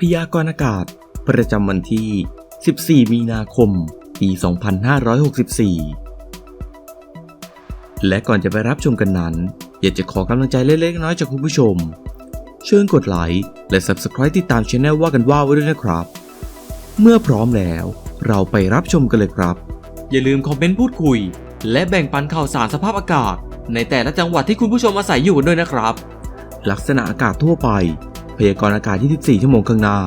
พยากรณ์อากาศ ประจำวันที่ 14 มีนาคม ปี 2564 และก่อนจะไปรับชมกันนั้น อยากจะขอกำลังใจเล็กๆน้อยจากคุณผู้ชม เช่วยกดไลค์และ Subscribe ติดตามช anel ว่ากันว่าไว้ด้วยนะครับ เมื่อพร้อมแล้วเราไปรับชมกันเลยครับ อย่าลืมคอมเมนต์พูดคุย และแบ่งปันข่าวสารสภาพอากาศ ในแต่ละจังหวัดที่คุณผู้ชมอาศัยอยู่ด้วยนะครับ ลักษณะอากาศทั่วไป พยากรณ์อากาศ 24 ชั่วโมงข้างหน้า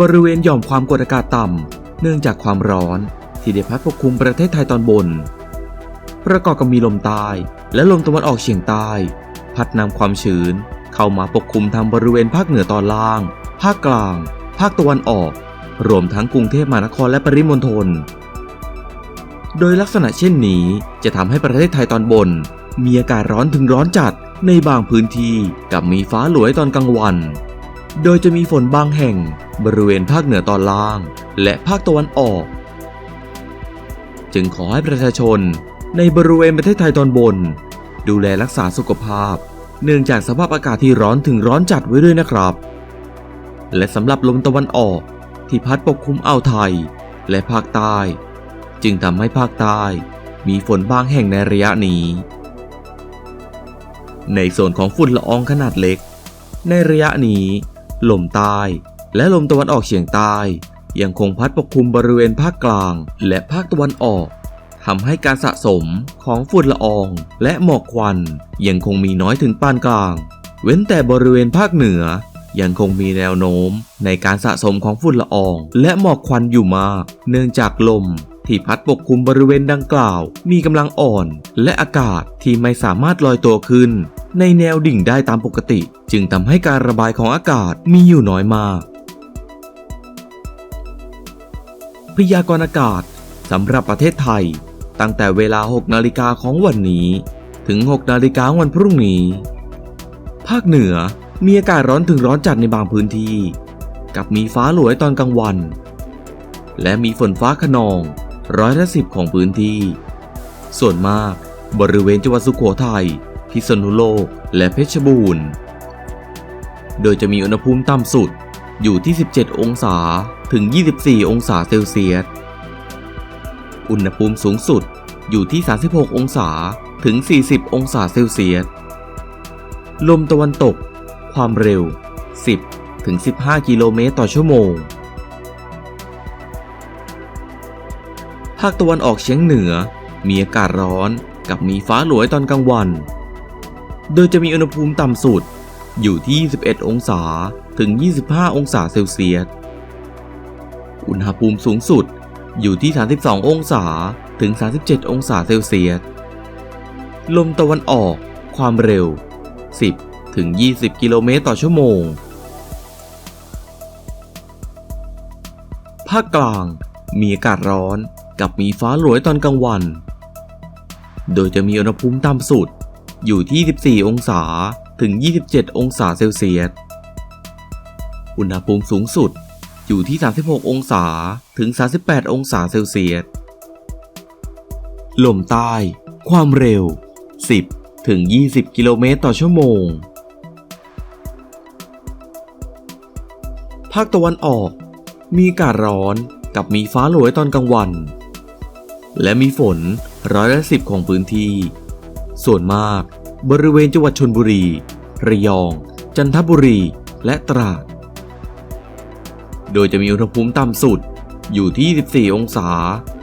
บริเวณหย่อมความกดอากาศต่ำ เนื่องจากความร้อน ที่ได้พัดปกคลุมประเทศไทยตอนบน ประกอบกับมีลมใต้และลมตะวันออกเฉียงใต้ พัดนำความชื้น เข้ามาปกคลุมทางบริเวณภาคเหนือตอนล่าง ภาคกลาง ภาคตะวันออก รวมทั้งกรุงเทพมหานครและปริมณฑล โดยลักษณะเช่นนี้จะทำให้ประเทศไทยตอนบน มีอากาศร้อนถึงร้อนจัด ในบางพื้นที่กับมีฟ้าหลวในตอนกลางวัน โดยจะมีฝนบางแห่งบริเวณภาคเหนือตอนล่าง และภาคตะวันออก จึงขอให้ประชาชนในบริเวณประเทศไทยตอนบน ดูแลรักษาสุขภาพ เนื่องจากสภาพอากาศที่ร้อนถึงร้อนจัดไว้ด้วยนะครับ และสำหรับลมตะวันออกที่พัดปกคลุมอ่าวไทยและภาคใต้ จึงทำให้ภาคใต้มีฝนบางแห่งในระยะนี้ ในส่วนของฝุ่นละอองขนาดเล็ก ในระยะนี้ ลมใต้และลมตะวันออกเฉียงใต้ ยังคงพัดปกคลุมบริเวณภาคกลางและภาคตะวันออกทำให้การสะสมของฝุ่นละอองและหมอกควัน ยังคงมีน้อยถึงปานกลาง เว้นแต่บริเวณภาคเหนือ ยังคงมีแนวโน้มในการสะสมของฝุ่นละออง และหมอกควันอยู่มาก เนื่องจากลม ที่พัดปกคลุมบริเวณดังกล่าว มีกำลังอ่อน และอากาศที่ไม่สามารถลอยตัวขึ้น ในแนวดิ่งได้ตามปกติ จึงทำให้การระบายของอากาศมีอยู่น้อยมาก พยากรณ์อากาศสำหรับประเทศไทย ตั้งแต่เวลา 6 นาฬิกาของวันนี้ ถึง 6 นาฬิกาวันพรุ่งนี้ ภาคเหนือมีอากาศร้อนถึงร้อนจัดในบางพื้นที่ กับมีฟ้าหลวในตอนกลางวัน และมีฝนฟ้าขนอง ร้อยละสิบของพื้นที่ ส่วนมากบริเวณจังหวัดสุโขทัย พิษณุโลก และเพชรบูรณ์ โดยจะมีอุณหภูมิต่ำสุดอยู่ที่ 17 องศาถึง 24 องศาเซลเซียส อุณหภูมิสูงสุดอยู่ที่ 36 องศาถึง 40 องศาเซลเซียส ลมตะวันตก ความเร็ว 10 ถึง 15 กิโลเมตรต่อชั่วโมงาคตะวันออกเฉียงเหนือ มีอากาศร้อนกับมีฟ้าหลวในตอนกลางวัน โดยจะมีอุณหภูมิต่ำสุดอยู่ที่ 21 องศาถึง 25 องศาเซลเซียส อุณหภูมิสูงสุดอยู่ที่ 32 องศาถึง 37 องศาเซลเซียส ลมตะวันออกความเร็ว 10 ถึง 20 กิโลเมตรต่อชั่วโมง ภาคกลางมีอากาศร้อน กับมีฟ้าหลวในตอนกลางวัน โดยจะมีอุณหภูมิต่ำสุดอยู่ที่ 14 องศาถึง 27 องศาเซลเซียส อุณหภูมิสูงสุดอยู่ที่ 36 องศาถึง 38 องศาเซลเซียส ลมใต้ ความเร็ว 10 ถึง 20 กิโลเมตรต่อชั่วโมง ภาคตะวันออกมีอากาศร้อนกับมีฟ้าหลวในตอนกลางวัน และมีฝนร้อยละสิบของพื้นที่ ส่วนมาก บริเวณจังหวัดชนบุรี ระยอง จันทบุรี และตราด โดยจะมีอุณหภูมิต่ำสุดอยู่ที่ 24 องศา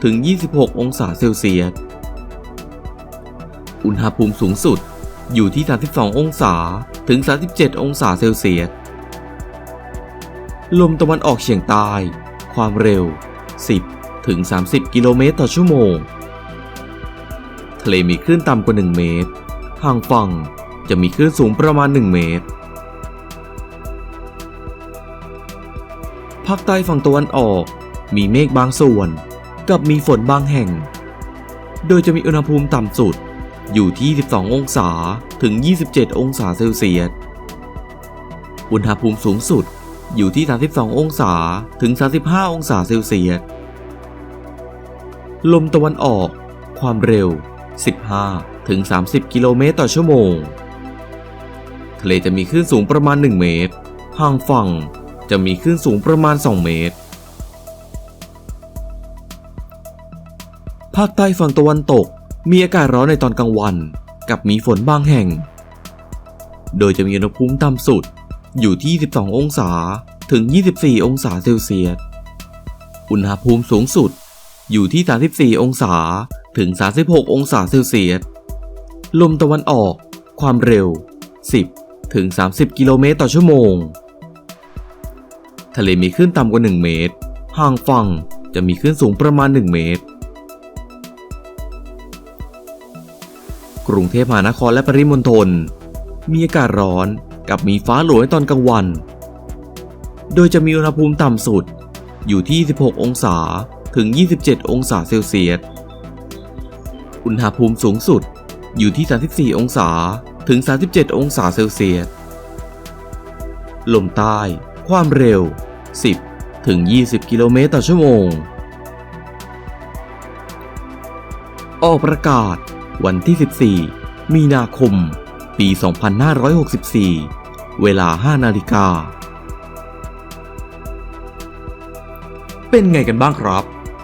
ถึง 26 องศาเซลเซียส อุณหภูมิสูงสุดอยู่ที่ 32 องศาถึง 37 องศาเซลเซียส ลมตะวันออกเฉียงใต้ ความเร็ว 10 ถึง 30 กิโลเมตรต่อชั่วโมง ทะเลมีคลื่นต่ำกว่า 1 เมตร ห่างฝั่งจะมีคลื่นสูงประมาณ 1 เมตร ภาคใต้ฝั่งตะวันออกมีเมฆบางส่วน กับมีฝนบางแห่ง โดยจะมีอุณหภูมิต่ำสุดอยู่ที่ 12 องศาถึง 27 องศาเซลเซียส อุณหภูมิสูงสุดอยู่ที่ 32 องศาถึง 35 องศาเซลเซียส ลมตะวันออก ความเร็ว 15 ถึง 30 กิโลเมตรต่อชั่วโมง ทะเลจะมีคลื่นสูงประมาณ 1 เมตร ห่างฝั่งจะมีคลื่นสูงประมาณ 2 เมตร ภาคใต้ฝั่งตะวันตก มีอากาศร้อนในตอนกลางวัน กับมีฝนบางแห่ง โดยจะมีอุณหภูมิต่ำสุดอยู่ที่ 12 องศา ถึง 24 องศาเซลเซียส อุณหภูมิสูงสุด อยู่ที่ 34 องศาถึง 36 องศาเซลเซียส ลมตะวันออก ความเร็ว 10 ถึง 30 กิโลเมตรต่อชั่วโมง ทะเลมีคลื่นต่ำกว่า 1 เมตร ห่างฝั่งจะมีคลื่นสูงประมาณ 1 เมตร กรุงเทพมหานครและปริมณฑล มีอากาศร้อนกับมีฟ้าหลวในตอนกลางวัน โดยจะมีอุณหภูมิต่ำสุดอยู่ที่ 16 องศา ถึง 27 องศาเซลเซียส อุณหภูมิสูงสุดอยู่ที่ 34 องศาถึง 37 องศาเซลเซียส ลมใต้ ความเร็ว 10 ถึง 20 กิโลเมตรต่อชั่วโมง ออกประกาศ วันที่ 14 มีนาคม ปี 2564 เวลา 5 นาฬิกา เป็นไงกันบ้างครับ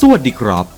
สวัสดีครับ